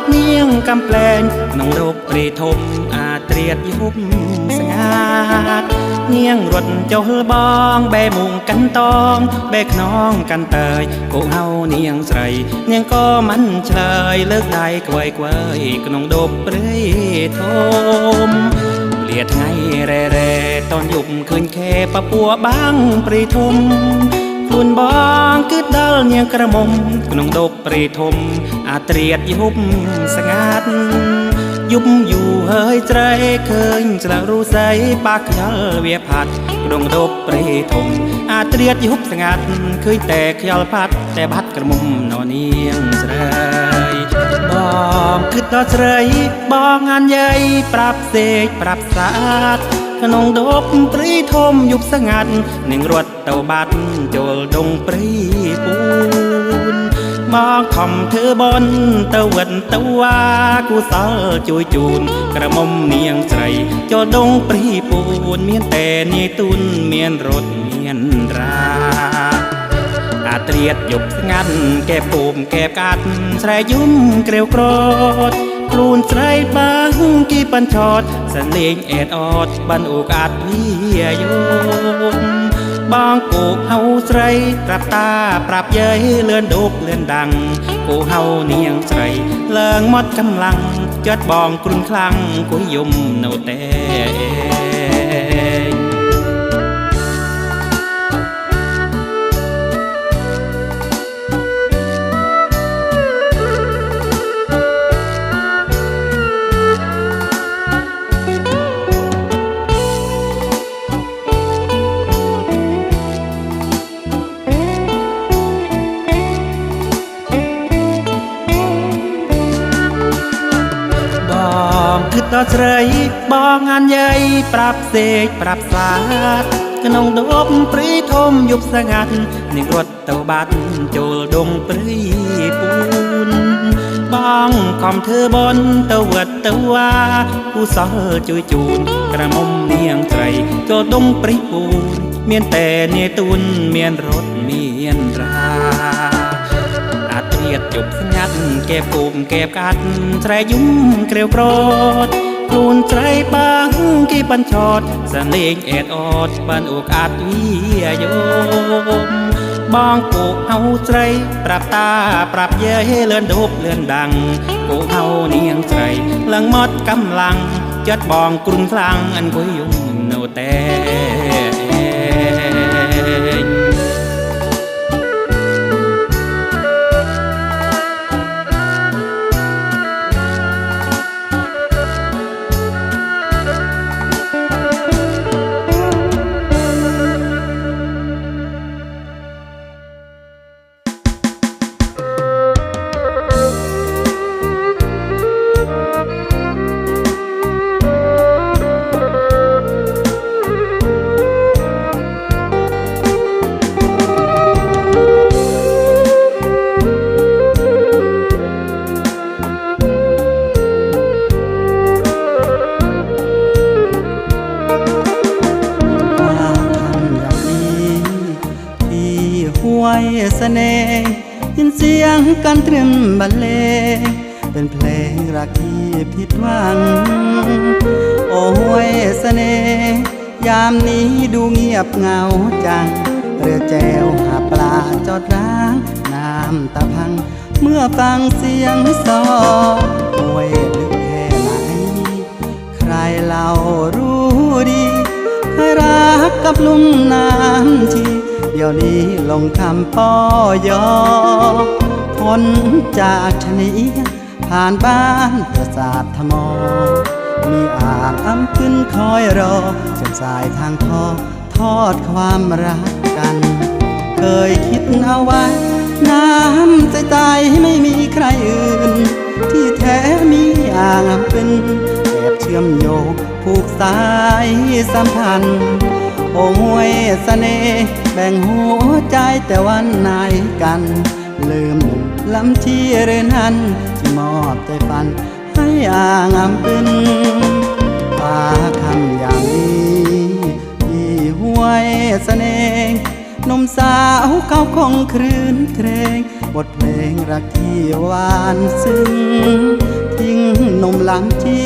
ดเนียงกำแปลงน้องรกปรีทมอาเตรียดยุบสงาดเนียงรถเจ้าเฮือบองแบมุงกันตองแบกน้องกันเตยกูเฮาเนียงใส่เนียงก็มันเฉลยเลิกได้กวยกวยกนองดบปรีทมเลียดไงแร่เร่ตอนยุบคืนแค่ปะปัวบ้างปรีทมคุณบองคือดัลเนียงกระมมกนองดบปรีทม อาเตรียดยุบสงัด ยุบอยู่เฮยใจเคยจะรู้ใสปากยลเวียผัดกรงดบปรีทมอาเตรียดยุบสงัด เคยแต่ขยลพัด แต่บัดกระมุมนอนเนียงใจบองคือต่อเฉยบองงานใหญ่ปรับเสกปรับสะอาดขนงดบปรีทมยุบสงัดหนึ่งรวดเต่าบัดโจลดงปรีปู មកខំធ្វើបនទៅវិនទៅវាគូសលជួយជូន ក្រមុំនាងស្រីចូលដងព្រីពូនមានតែនាយទូនមានរត់មានរាអាត្រៀតយប់ស្ងាត់កែពូមកែបកាត់ស្រែយំក្រេវក្រត់ខ្លួនស្រីបាំងគីបញ្ឆោតសលេងអេតអត់បានអូកាត់វិយ บองกูเฮาใส่ตับตาปรับเย้ยเลื่อนดุกเลื่อนดัง กูเฮาเนียงใสรเลิงมดกำลังจอดบองกรุนคลังกูยุ่มเนาแต่ องคือต่อเฉยบองงานใหญ่ปรับเสกปรับสาดกนองดบปรีทมยุบสงัดนิ่รถเต่าบัดโจลดงปรีปูนบ้องคอมเธอบนตะเวิดตะวาผู้สอจุยจูนกระมมเนียงไตรโจดงปรีปูนเมียนแต่เนตุนเมียนรถเมียนรา เสียดจบสงัดเก็บกุมเก็บกัดแตรยุ่มเกลียวโกรธกลูนใจปังกี่ปันชดสนเลงเอ็ดออดปันอุกอาดวิยยมบองกูเฮาใจปรับตาปรับเย่เลื่อนดูบเลื่อนดังกูเฮาเนียงใจลังมดกำลังจัดบองกรุนคลังอันกุยยุ่งโนแต่ เสียงกันตรึมบรรเลงเป็นเพลงรักที่ผิดหวัง โอ้ห้วยเสน่ห์ยามนี้ดูเงียบเงาจัง เรือแจวหาปลาจอดร้างน้ำตาพัง เมื่อฟังเสียงซอห้วยลึกแค่ไหน ใครเรารู้ดีเคยรักกับลุงนานทีเดี๋ยวนี้ลงคำป้อยอ พ้นจากชนีผ่านบ้านประสาทธมอ มีอ่างอ้ำขึ้นคอยรอเส้นสายทางทอทอดความรักกัน เคยคิดเอาไว้ น้ำใจใจไม่มีใครอื่น ที่แท้มีอ่างเป็นแอบเชื่อมโยงผูกสายสัมพันธ์ โอ้มวยเสน่ห์แบ่งหัวใจแต่วันไหนกัน ลืมหนุ่ม ลำที่เรนันที่มอบใจฝันให้อ่างอำเป็นป่าคำอย่างนี้ที่ห้วยเสน่ห์หนุ่มสาวเขาคงครื้นเครงบทเพลงรักที่หวานซึ้งทิ้งนมหลังที่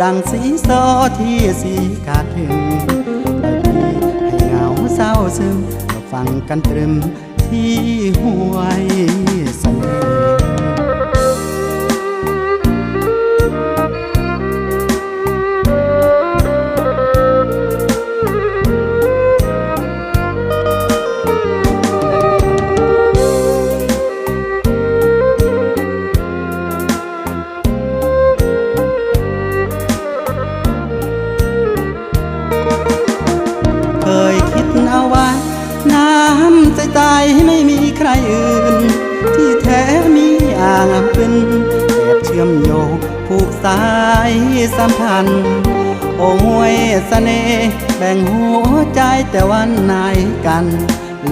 ดังสีซอที่สีขาดถึงปล่อยพี่ให้เหงาเศร้าซึมมาฟังกันตรึมที่ห้วย ใจตายไม่มีใครอื่น ที่แท้มีอ่างอันเป็นแอบเชื่อมโยงผูกสายสัมพันธ์ โอ้มวยเสน่ห์แบ่งหัวใจแต่วันไหนกัน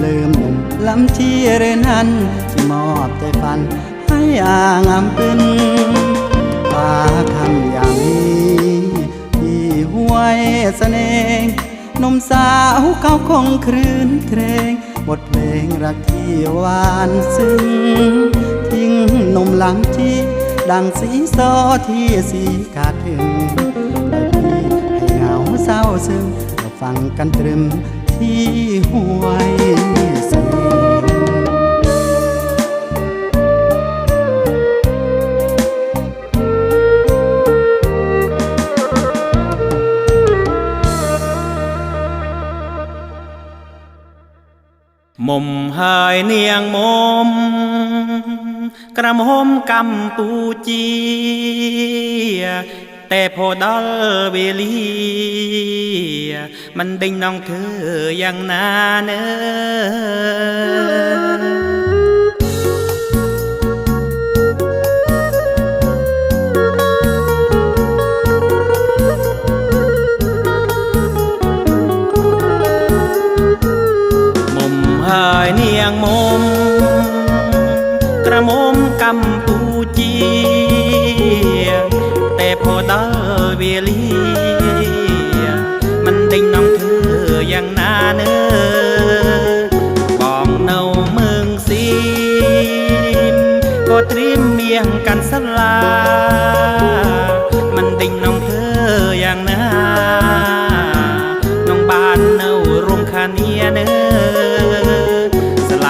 ลืมหนุ่มลำที่เรนั้นที่มอบใจฝัน ให้อ่างอันเป็นปาคำอย่างนี้ที่หวยเสน่ห์ นมสาวเขาคงครื้นเครงบทเพลงรักที่หวานซึ้งทิ้งนมหลังที่ดังสีซอที่สีขาดถึงแล่อยพี่ให้เหงาเศร้าซึมมาฟังกันตรึมที่ห้วย หม่มหายเนียงมมกระหมอมกัมปูจีแต่พอดอลเวลีมันดิ่งน้องเธออย่างนานเอ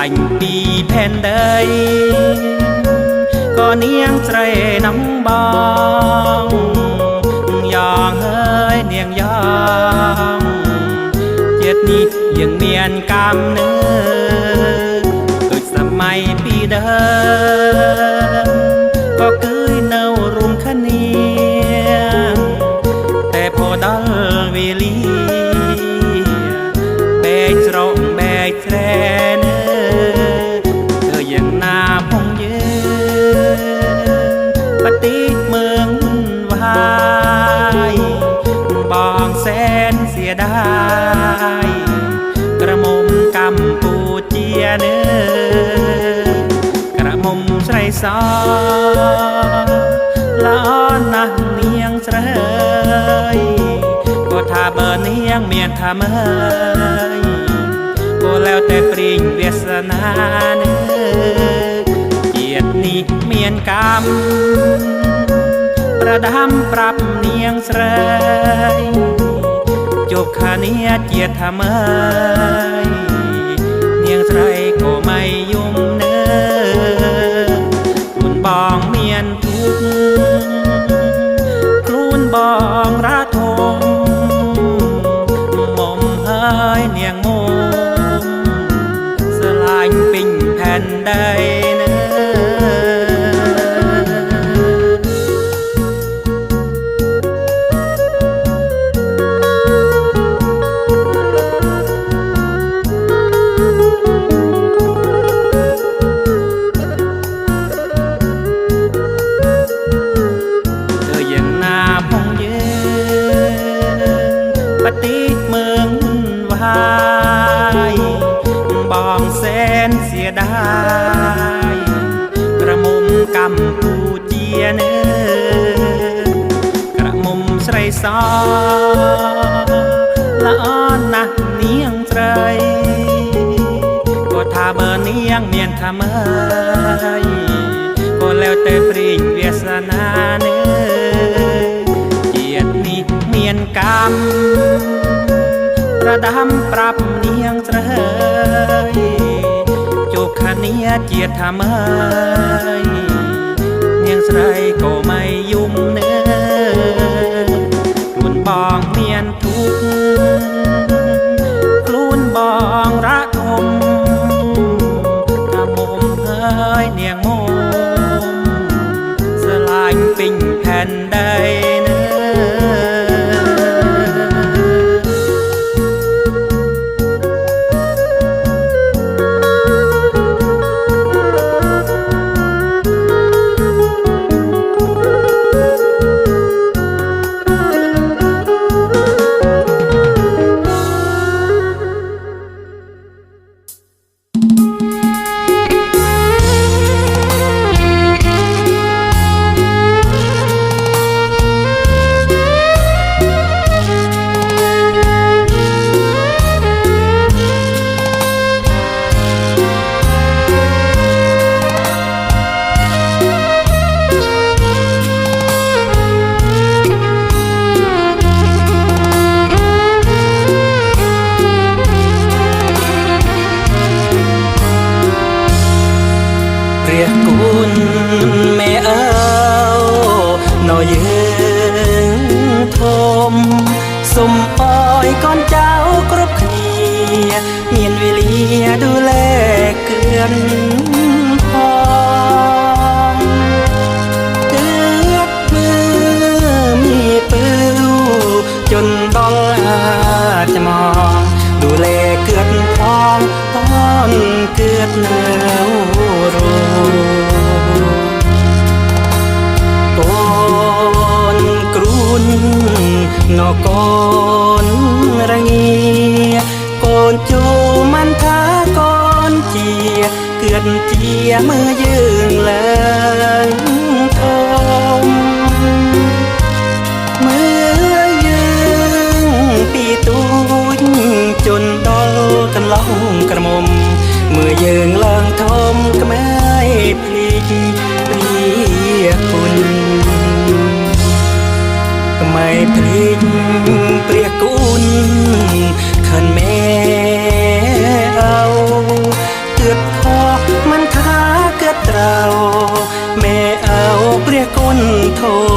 ចេញពីផែនដីក៏នាងស្រីនឹងបងយ៉ាងហើយនាងយ៉ាងជាតិនេះយើងមានកម្មនឿដូចសម័យពីដើម ทำเอ้ยก็แล้วแต่ปริงเวสนาเนื้อเกียรตินี้เมียนกรรม ประดำปรับเนียงเฉยจบคาเนียเกียรติทำเอ้ยเนียงเฉยก็ไม่ยุ่มเนื้อคุณบองเมียนทุกครูนบองระ งแกำปูเจียเนอกระมุมใส่ซอละอ้อนนะเนียงใจก็ทาเบอร์เนียงเมียนทำเมยก็แล้วแต่ปริงเวียสนาเนเกียดนี้เมียนกำรระดำปรา เนียเจียดทำไมเนียงใส่ก็ไม่ยุ่มเนื้อรุนบองเมียนทุกกลุ่นบองรัก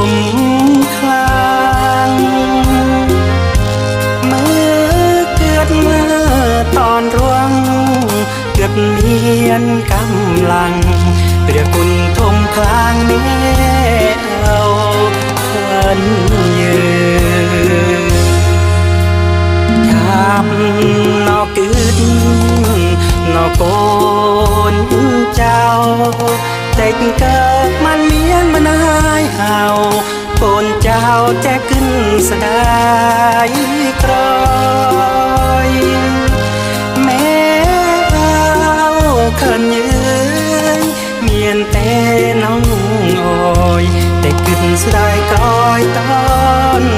มคลางเมื่อเกิดเมื่อตอนร่วง เกือบเลียนกำลังเปรียบคุณทมคลางเนื้เอาพันยืนยาบนอกกึดนอกโกนเจ้าោតែគិនស្ដាយក្រយមេអើខនយឺនមានតែនងអយតែគិនស្ដាយក្រយតន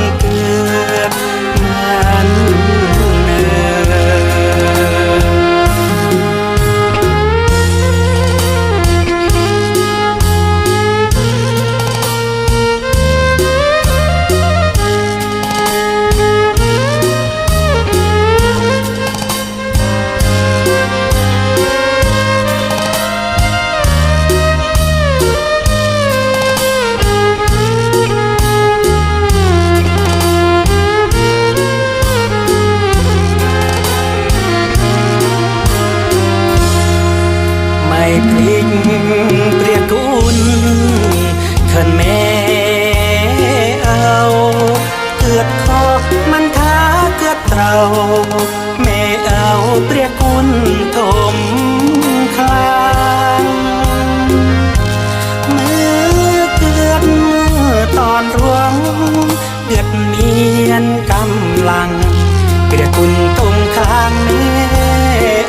เราไม่เอาเปรียกุลถมคลางเมื่อเกิดเมื่อตอนรวงเกิดเมียนกำลัง เปรียกุณตรงคลางไม่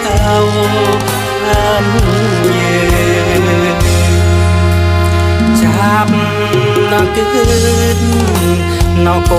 เอาอันเยืจับนอกกืนนอกโก